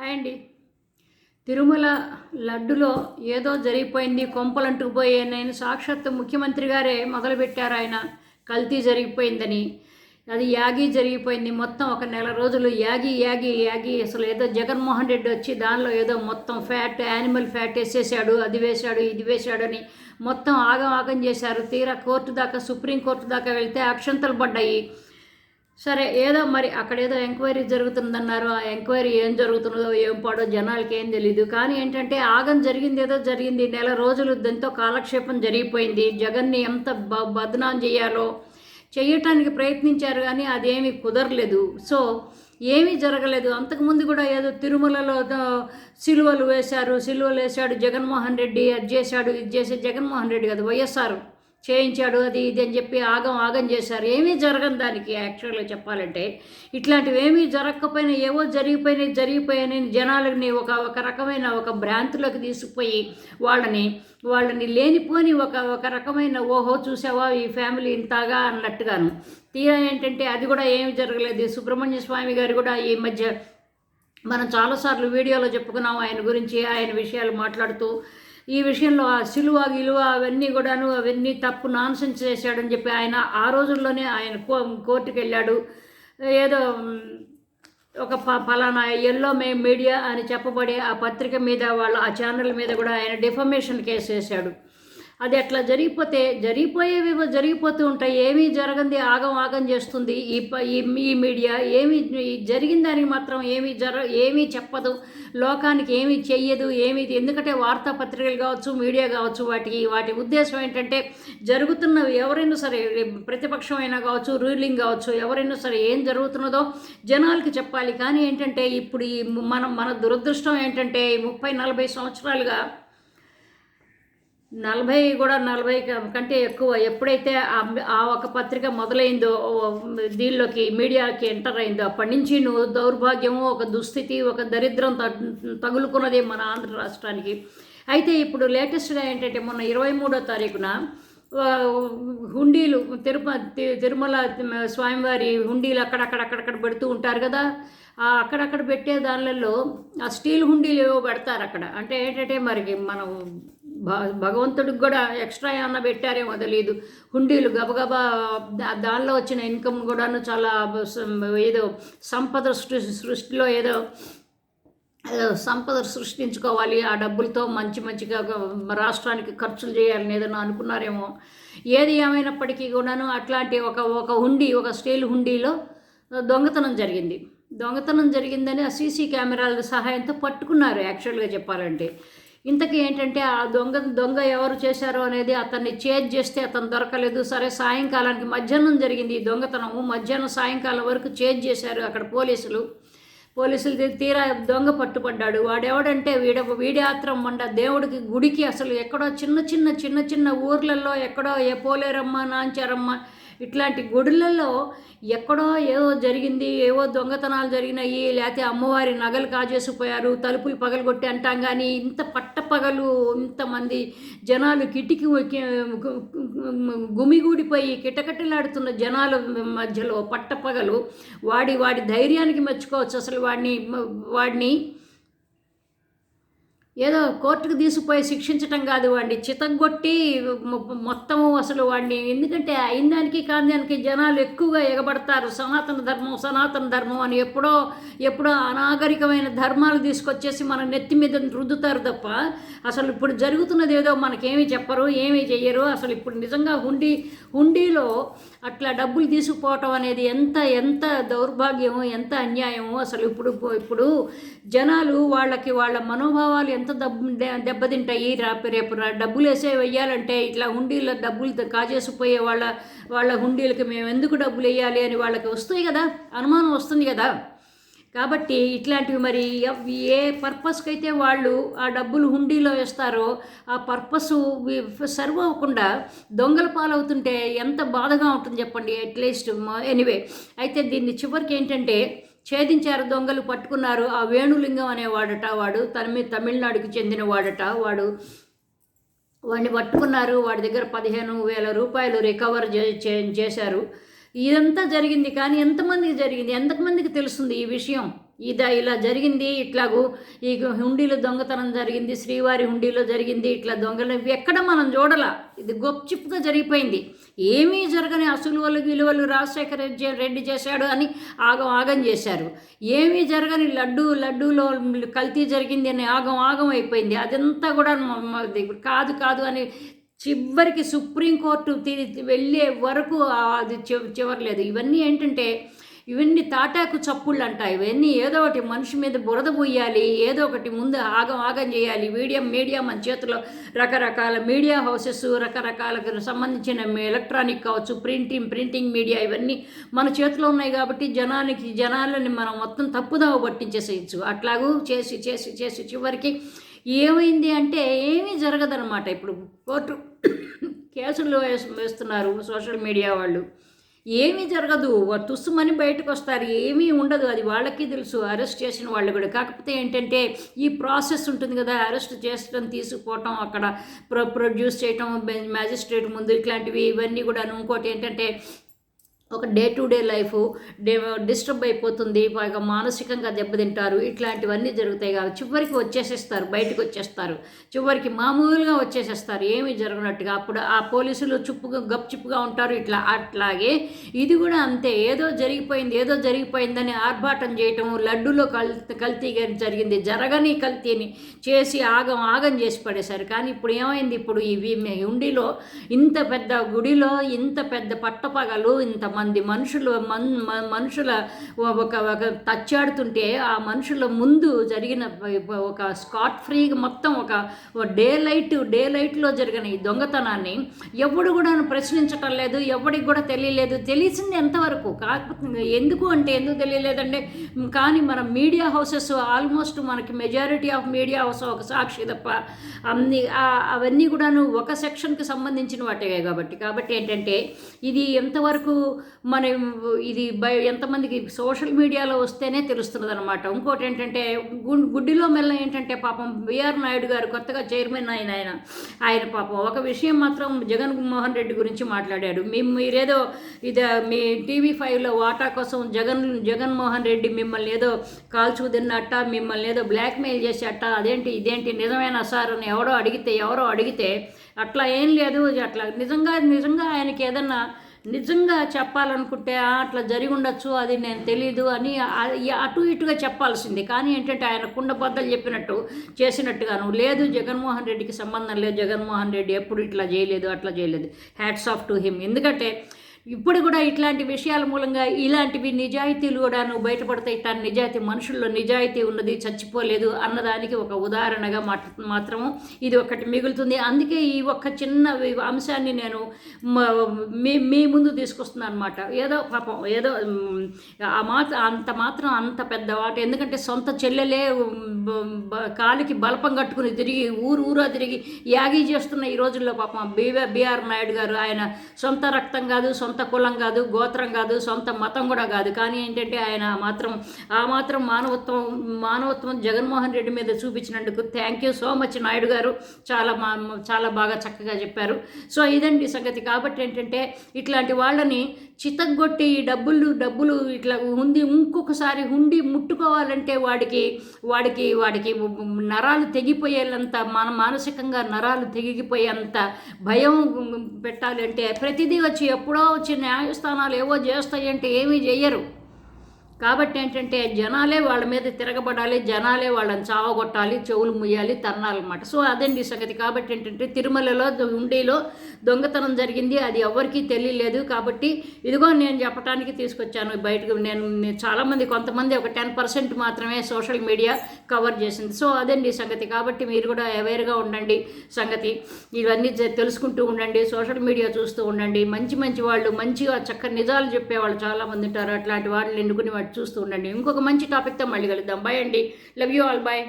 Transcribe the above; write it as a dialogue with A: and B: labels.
A: Hi అండి. తిరుమల లడ్డులో ఏదో జరిగిపోయింది కొంపలంటూ పోయే నేను సాక్షాత్ ముఖ్యమంత్రి గారే మొదలుపెట్టారు ఆయన. కల్తీ జరిగిపోయిందని. అది యాగి జరిగిపోయింది. మొత్తం ఒక నెల రోజులు యాగి యాగి యాగి. అసలు ఏదో జగన్మోహన్ రెడ్డి వచ్చి దానిలో ఏదో మొత్తం ఫ్యాట్ యానిమల్ ఫ్యాట్ వేసేసాడు అది వేశాడు ఇది వేశాడు అని మొత్తం ఆగం ఆగం చేశారు. తీరా కోర్టు దాకా సుప్రీంకోర్టు దాకా వెళ్తే అక్షంతలు పడ్డాయి. సరే ఏదో మరి అక్కడ ఏదో ఎంక్వైరీ జరుగుతుందన్నారు. ఆ ఎంక్వైరీ ఏం జరుగుతున్నదో ఏం పాడో జనాలకి ఏం తెలియదు కానీ ఏంటంటే ఆగం జరిగింది ఏదో జరిగింది నెల రోజులు దాంతో కాలక్షేపం జరిగిపోయింది. జగన్ని ఎంత బ బదనాం చేయాలో చేయటానికి ప్రయత్నించారు కానీ అదేమీ కుదరలేదు. సో ఏమీ జరగలేదు. అంతకుముందు కూడా ఏదో తిరుమలలో సిలువలు వేశారు. సిలువలు వేశాడు జగన్మోహన్ రెడ్డి అది చేశాడు ఇది చేసే జగన్మోహన్ రెడ్డి కదా వైఎస్ఆర్. చేయించాడు అది ఇది అని చెప్పి ఆగం ఆగం చేశారు. ఏమీ జరగని దానికి యాక్చువల్గా చెప్పాలంటే ఇట్లాంటివి ఏమీ జరగకపోయినా ఏవో జరిగిపోయినాయి జరిగిపోయాయని జనాలని ఒక ఒక రకమైన ఒక భ్రాంతిలోకి తీసుకుపోయి వాళ్ళని వాళ్ళని లేనిపోని ఒక ఒక రకమైన ఓహో చూసావా ఈ ఫ్యామిలీ ఇంతగా అన్నట్టుగాను. తీరా ఏంటంటే అది కూడా ఏమి జరగలేదు. సుబ్రహ్మణ్య స్వామి గారు కూడా ఈ మధ్య మనం చాలాసార్లు వీడియోలో చెప్పుకున్నాం ఆయన గురించి ఆయన విషయాలు మాట్లాడుతూ ఈ విషయంలో ఆ సిలువ గిలువ అవన్నీ కూడాను అవన్నీ తప్పు నాన్సెన్స్ చేశాడని చెప్పి ఆయన ఆ రోజుల్లోనే ఆయన కో కోర్టుకు వెళ్ళాడు ఏదో ఒక ప పలానా ఎల్లో మే మీడియా అని చెప్పబడే ఆ పత్రిక మీద వాళ్ళ ఆ ఛానల్ మీద కూడా ఆయన డిఫమేషన్ కేసు వేశాడు. అది అట్లా జరిగిపోతే జరిగిపోయేవేవో జరిగిపోతూ ఉంటాయి. ఏమీ జరగంది ఆగం ఆగం చేస్తుంది. ఈ ప- ఈ మీడియా ఏమీ జరిగిన దానికి మాత్రం ఏమీ జర ఏమీ చెప్పదు. లోకానికి ఏమీ చెయ్యదు ఏమీ ఎందుకంటే వార్తాపత్రికలు కావచ్చు మీడియా కావచ్చు వాటికి వాటి ఉద్దేశం ఏంటంటే జరుగుతున్నవి ఎవరైనా సరే ప్రతిపక్షం అయినా కావచ్చు రూలింగ్ కావచ్చు ఎవరైనా సరే ఏం జరుగుతున్నదో జనాలకి చెప్పాలి. కానీ ఏంటంటే ఇప్పుడు ఈ మనం మన దురదృష్టం ఏంటంటే ఈ ముప్పై నలభై సంవత్సరాలుగా నలభై కూడా నలభై కంటే ఎక్కువ ఎప్పుడైతే ఆ- ఒక పత్రిక మొదలైందో దీనిలోకి మీడియాకి ఎంటర్ అయిందో అప్పటి నుంచి నువ్వు దౌర్భాగ్యము ఒక దుస్థితి ఒక దరిద్రం త- తగులుకున్నది మన ఆంధ్ర రాష్ట్రానికి. అయితే ఇప్పుడు లేటెస్ట్గా ఏంటంటే మొన్న ఇరవై మూడో తారీఖున హుండీలు తిరుపతి తిరుమల స్వామివారి హుండీలు అక్కడక్కడ అక్కడక్కడ పెడుతూ ఉంటారు కదా. ఆ అక్కడక్కడ పెట్టే దానిలలో ఆ స్టీల్ హుండీలు ఏవో పెడతారు అక్కడ. అంటే ఏంటంటే మరి మనం భగవంతుడికి కూడా ఎక్స్ట్రా ఏమన్నా పెట్టారేమో తెలియదు హుండీలు గబగబా దానిలో వచ్చిన ఇన్కమ్ కూడాను చాలా ఏదో సంపద సృష్టి సృష్టిలో ఏదో సంపద సృష్టించుకోవాలి. ఆ డబ్బులతో మంచి మంచిగా రాష్ట్రానికి ఖర్చులు చేయాలని ఏదైనా అనుకున్నారేమో. ఏది ఏమైనప్పటికీ కూడాను అట్లాంటి ఒక ఒక హుండీ ఒక స్టీల్ హుండీలో దొంగతనం జరిగింది. దొంగతనం జరిగిందని ఆ సీసీ కెమెరాల సహాయంతో పట్టుకున్నారు యాక్చువల్గా చెప్పాలంటే. ఇంతకీ ఏంటంటే ఆ దొంగ దొంగ ఎవరు చేశారో అనేది అతన్ని చేజ్ చేస్తే అతను దొరకలేదు. సరే సాయంకాలానికి మధ్యాహ్నం జరిగింది ఈ దొంగతనము. మధ్యాహ్నం సాయంకాలం వరకు చేజ్ చేశారు అక్కడ పోలీసులు. పోలీసులు తీరా దొంగ పట్టుపడ్డాడు వాడెవడంటే వీడ వీడాత్రం మండ దేవుడికి గుడికి అసలు ఎక్కడో చిన్న చిన్న చిన్న చిన్న ఊర్లలో ఎక్కడో ఏ పోలేరమ్మ నాంచారమ్మ ఇట్లాంటి గుడులలో ఎక్కడో ఏదో జరిగింది ఏవో దొంగతనాలు జరిగినాయి లేకపోతే అమ్మవారి నగలు కాజేసిపోయారు తలుపులు పగలగొట్టి అంటాం కానీ ఇంత పట్టపగలు ఇంతమంది జనాలు కిటికీ గుమిగూడిపోయి కిటకిటలాడుతున్న జనాల మధ్యలో పట్టపగలు వాడి వాడి ధైర్యానికి మెచ్చుకోవచ్చు. అసలు వాడిని వాడిని ఏదో కోర్టుకు తీసుకుపోయి శిక్షించటం కాదు వాడిని చితగొట్టి మొ- మొత్తము అసలు వాడిని. ఎందుకంటే అయిన కాందానికి జనాలు ఎక్కువగా ఎగబడతారు. సనాతన ధర్మం సనాతన ధర్మం అని ఎప్పుడో ఎప్పుడో అనాగరికమైన ధర్మాలు తీసుకొచ్చేసి మన నెత్తి మీద రుద్దుతారు తప్ప అసలు ఇప్పుడు జరుగుతున్నది ఏదో మనకేమీ చెప్పరు ఏమీ చెయ్యరు. అసలు ఇప్పుడు నిజంగా హుండీ హుండీలో అట్లా డబ్బులు తీసుకుపోవటం అనేది ఎంత ఎంత దౌర్భాగ్యము ఎంత అన్యాయము అసలు ఇప్పుడు ఇప్పుడు జనాలు వాళ్ళకి వాళ్ళ మనోభావాలు ఎంత దెబ్బ దెబ్బతింటాయి? రేపు రా- డబ్బులు వేసే వెయ్యాలంటే ఇట్లా హుండీలో డబ్బులు కాజేసిపోయే వాళ్ళ వాళ్ళ హుండీలకి మేము ఎందుకు డబ్బులు వేయాలి అని వాళ్ళకి వస్తాయి కదా? అనుమానం వస్తుంది కదా? కాబట్టి ఇట్లాంటివి మరి ఏ పర్పస్కి అయితే వాళ్ళు ఆ డబ్బులు హుండీలో వేస్తారో ఆ పర్పస్ సర్వ్ అవ్వకుండా దొంగల పాలవుతుంటే ఎంత బాధగా ఉంటుంది చెప్పండి అట్లీస్ట్ ఎనీవే. అయితే దీన్ని చివరికి ఏంటంటే ఛేదించారు దొంగలు పట్టుకున్నారు. ఆ వేణులింగం అనేవాడట వాడు. తమి తమిళనాడుకి చెందిన వాడట వాడు. వాడిని పట్టుకున్నారు. వాడి దగ్గర పదిహేను వేల రూపాయలు రికవర్ చే- చేశారు. ఇదంతా జరిగింది. కానీ ఎంతమందికి జరిగింది? ఎంతమందికి తెలుస్తుంది ఈ విషయం? ఇదా ఇలా జరిగింది ఇట్లాగూ ఈ హుండీలో దొంగతనం జరిగింది శ్రీవారి హుండీలో జరిగింది ఇట్లా దొంగలు ఎక్కడ మనం చూడాల? ఇది గొప్పచిప్పుగా జరిగిపోయింది. ఏమీ జరగని అసలువలు విలువలు రాజశేఖర రెడ్డి- రెడ్డి చేశాడు అని ఆగం ఆగం చేశారు. ఏమీ జరగని లడ్డు లడ్డూలో కల్తీ జరిగింది అని ఆగం ఆగం అయిపోయింది. అదంతా కూడా కాదు కాదు అని చివరికి సుప్రీంకోర్టు తిరిగి వెళ్ళే వరకు అది చివ- చివరలేదు. ఇవన్నీ ఏంటంటే ఇవన్నీ తాటాకు చప్పుళ్ళు అంటాయి ఇవన్నీ ఏదో ఒకటి మనిషి మీద బురద పోయాలి ఏదో ఒకటి ముందు ఆగం ఆగం చేయాలి. మీడియా మీడియా మన చేతిలో రకరకాల మీడియా హౌసెస్ రకరకాల సంబంధించిన ఎలక్ట్రానిక్ కావచ్చు ప్రింటింగ్ ప్రింటింగ్ మీడియా ఇవన్నీ మన చేతిలో ఉన్నాయి కాబట్టి జనానికి జనాలని మనం మొత్తం తప్పుదావ పట్టించేసేయచ్చు. అట్లాగూ చేసి చేసి చేసి చివరికి ఏమైంది అంటే ఏమీ జరగదన్నమాట. ఇప్పుడు కోర్టు కేసులు వేస్తున్నారు సోషల్ మీడియా వాళ్ళు. ఏమీ జరగదు. వా- తుస్సుమని బయటకు వస్తారు ఏమీ ఉండదు. అది వాళ్ళకి తెలుసు. అరెస్ట్ చేసిన వాళ్ళు కూడా. కాకపోతే ఏంటంటే ఈ ప్రాసెస్ ఉంటుంది కదా. అరెస్ట్ చేసడం తీసుకుపోవటం అక్కడ ప్రొ ప్రొడ్యూస్ చేయటం మ్యాజిస్ట్రేట్ ముందు ఇట్లాంటివి ఇవన్నీ కూడా ఇంకోటి ఏంటంటే ఒక day to day life day disturb అయిపోతుంది. పైగా మానసికంగా దెబ్బతింటారు. ఇట్లాంటివన్నీ జరుగుతాయి కాబట్టి చివరికి వచ్చేసేస్తారు. బయటకు వచ్చేస్తారు. చివరికి మామూలుగా వచ్చేసేస్తారు. ఏమీ జరగనట్టుగా అప్పుడు ఆ పోలీసులు చుప్పుగా గప్చిప్పుగా ఉంటారు. ఇట్లా అట్లాగే ఇది కూడా అంతే. ఏదో జరిగిపోయింది ఏదో జరిగిపోయిందని ఆర్భాటం చేయటం లడ్డూలో కల్ కల్తీ జరిగింది. జరగని కల్తీని చేసి ఆగం ఆగం చేసి పడేశారు. కానీ ఇప్పుడు ఏమైంది? ఇప్పుడు ఇవి హుండీలో ఇంత పెద్ద గుడిలో ఇంత పెద్ద పట్టపగలు మంది మనుషులు మన్ మ- మనుషుల ఒక ఒక తచ్చాడుతుంటే ఆ మనుషుల ముందు జరిగిన ఒక స్కాట్ ఫ్రీగా మొత్తం ఒక డే లైట్ డే లైట్లో జరిగిన ఈ దొంగతనాన్ని ఎవడు కూడా ప్రశ్నించటం లేదు ఎవడికి కూడా తెలియలేదు. తెలిసింది ఎంతవరకు? కాకపోతే ఎందుకు అంటే ఎందుకు తెలియలేదంటే కానీ మన మీడియా హౌసెస్ ఆల్మోస్ట్ మనకి మెజారిటీ ఆఫ్ మీడియా హౌస్ ఒక సాక్షి తప్ప అన్ని అవన్నీ కూడాను ఒక సెక్షన్కి సంబంధించిన వాటే కాబట్టి. కాబట్టి ఏంటంటే ఇది ఎంతవరకు మన ఇది బయ ఎంతమందికి సోషల్ మీడియాలో వస్తేనే తెలుస్తున్నది అనమాట ఇంకోటి ఏంటంటే గుడ్డిలో మెల్ల ఏంటంటే పాపం బిఆర్ నాయుడు గారు కొత్తగా చైర్మన్ ఆయన ఆయన ఆయన పాపం. ఒక విషయం మాత్రం జగన్ మోహన్ రెడ్డి గురించి మాట్లాడాడు. మేము మీరేదో ఇది మీ టీవీ ఫైవ్లో వాటా కోసం జగన్ జగన్మోహన్ రెడ్డి మిమ్మల్ని ఏదో కాల్చుదిన్నట్ట మిమ్మల్ని ఏదో బ్లాక్మెయిల్ చేసేట అదేంటి ఇదేంటి నిజమైన సార్ అని ఎవడో అడిగితే ఎవరో అడిగితే అట్లా ఏం లేదు. అట్లా నిజంగా నిజంగా ఆయనకి ఏదన్నా నిజంగా చెప్పాలనుకుంటే అట్లా జరిగి ఉండొచ్చు అది నేను తెలీదు అని అటు ఇటుగా చెప్పాల్సింది. కానీ ఏంటంటే ఆయన కుండబద్దలు చెప్పినట్టు చేసినట్టుగాను లేదు జగన్మోహన్ రెడ్డికి సంబంధం లేదు జగన్మోహన్ రెడ్డి ఎప్పుడు ఇట్లా చేయలేదు అట్లా చేయలేదు. Hats off to him. ఎందుకంటే ఇప్పుడు కూడా ఇట్లాంటి విషయాల మూలంగా ఇలాంటివి నిజాయితీలు కూడా నువ్వు బయటపడతాయి. తన నిజాయితీ మనుషుల్లో నిజాయితీ ఉన్నది చచ్చిపోలేదు అన్నదానికి ఒక ఉదాహరణగా మాట్- మాత్రము ఇది ఒకటి మిగులుతుంది. అందుకే ఈ ఒక్క చిన్న అంశాన్ని నేను మీ మీ ముందు తీసుకొస్తున్నాను అనమాట ఏదో పాపం ఏదో ఆ మాత్ర అంత మాత్రం అంత పెద్ద వాట ఎందుకంటే సొంత చెల్లెలే కాలికి బలపం కట్టుకుని తిరిగి ఊరు ఊరా తిరిగి యాగి చేస్తున్న ఈ రోజుల్లో పాపం బీవే బీఆర్ నాయుడు గారు ఆయన సొంత రక్తం కాదు సొంత సొంత కులం కాదు గోత్రం కాదు సొంత మతం కూడా కాదు. కానీ ఏంటంటే ఆయన మాత్రం ఆ మాత్రం మానవత్వం మానవత్వం జగన్మోహన్ రెడ్డి మీద చూపించినందుకు thank you so much Naidu గారు. చాలా మా చాలా బాగా చక్కగా చెప్పారు. సో ఇదండి సంగతి. కాబట్టి ఏంటంటే ఇట్లాంటి వాళ్ళని చితగ్గొట్టి డబ్బులు డబ్బులు ఇట్లా ఉంది ఇంకొకసారి హుండి ముట్టుకోవాలంటే వాడికి వాడికి వాడికి నరాలు తెగిపోయేంత మన మానసికంగా నరాలు తెగిపోయేంత భయం పెట్టాలంటే ప్రతిదీ వచ్చి ఎప్పుడో వచ్చి న్యాయస్థానాలు ఏవో చేస్తాయంటే ఏమీ చెయ్యరు. కాబట్టి ఏంటంటే జనాలే వాళ్ళ మీద తిరగబడాలి జనాలే వాళ్ళని చావగొట్టాలి చెవులు ముయ్యాలి తన్నాలన్నమాట సో అదండి సంగతి. కాబట్టి ఏంటంటే తిరుమలలో హుండీలో దొంగతనం జరిగింది. అది ఎవరికీ తెలియలేదు. కాబట్టి ఇదిగో నేను చెప్పడానికి తీసుకొచ్చాను. బయటకు నేను చాలామంది కొంతమంది ఒక టెన్ పర్సెంట్ మాత్రమే సోషల్ మీడియా కవర్ చేసింది. సో అదండి సంగతి. కాబట్టి మీరు కూడా అవేర్గా ఉండండి సంగతి. ఇవన్నీ తెలుసుకుంటూ ఉండండి సోషల్ మీడియా చూస్తూ ఉండండి. మంచి మంచి వాళ్ళు మంచిగా చక్కని నిజాలు చెప్పేవాళ్ళు చాలామంది ఉంటారు. అట్లాంటి వాళ్ళని ఎన్నుకుని వాటి చూస్తూ ఉండండి. ఇంకొక మంచి టాపిక్తో మళ్ళీ కలుద్దాం. బాయ్ అండి. Love you all bye